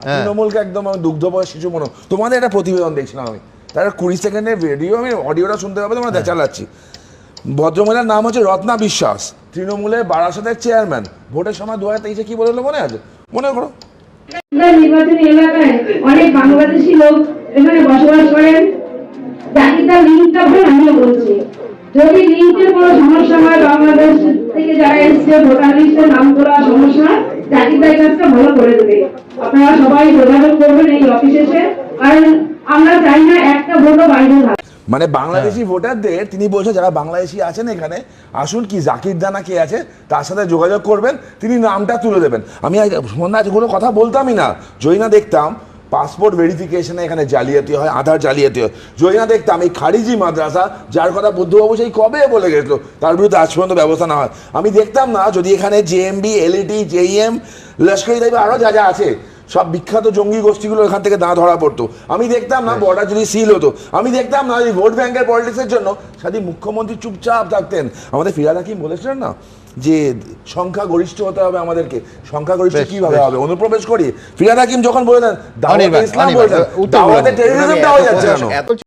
হ্যাঁ। তৃণমূলকে একদম আমি দুগ্ধ বয়স শিশু মনে তোমাদের একটা প্রতিবেদন দেখছিলাম আমি। তার কুড়ি সেকেন্ডের ভিডিও আমি অডিওটা শুনতে পাবে তোমরা হ্যাঁ। চালাচ্ছি ভদ্রমহিলার নাম হচ্ছে রত্না বিশ্বাস। তৃণমূলের বারাসাতের চেয়ারম্যান ভোটের সময় দু হাজার তেইশে কি বলেছিল? মনে আছে? মনে করো। নির্বাচনী এলাকায় অনেক বাংলাদেশি লোক এখানে বসবাস করেন। জাতিটার লিঙ্কটা ভুল আমিও বলছি যদি লিঙ্কের কোনো সমস্যা হয় বাংলাদেশ থেকে যারা নাম করা সমস্যা কাজটা ভালো করে দেবে। আপনারা সবাই যোগাযোগ করবেন এই অফিসে এসে। কারণ আমরা চাই না একটা ভোটও বাইরে থাকে। মানে বাংলাদেশি ভোটারদের, তিনি বলছেন যারা বাংলাদেশি আছেন এখানে, আসুন কি জাকির দানা কে আছে, তার সাথে যোগাযোগ করবেন, তিনি নামটা তুলে দেবেন। আমি আজ কোনো কথা বলতামই না। যদি না দেখতাম পাসপোর্ট ভেরিফিকেশনে এখানে জালিয়াতি হয়, আধার জালিয়াতি হয়। যদি না দেখতাম, এই খারিজি মাদ্রাসা, যার কথা বুদ্ধবাবু সেই কবে বলে গেছিল, তার বিরুদ্ধে আজ পর্যন্ত ব্যবস্থা না হয়। আমি দেখতাম না, যদি এখানে জেএমবি এলইডি জেইএম লস্করি আরও যা যা আছে সব বিখ্যাত জঙ্গি গোষ্ঠীগুলো এখান থেকে দাঁ ধরা পড়তো। আমি দেখতাম না বর্ডার যদি সিল হতো। আমি দেখতাম না যদি ভোট ব্যাংকের পলিটিক্সের জন্য সাথে মুখ্যমন্ত্রী চুপচাপ থাকতেন। আমাদের ফিরাদ হাকিম বলেছিলেন না যে সংখ্যা গরিষ্ঠ হতে হবে আমাদেরকে। সংখ্যা গরিষ্ঠ কীভাবে হবে? অনুপ্রবেশ করি। ফিরাদ হাকিম যখন বলে দেন দাওয়াতে ইসলাম বলে দাওয়াতে। হয়ে যাচ্ছে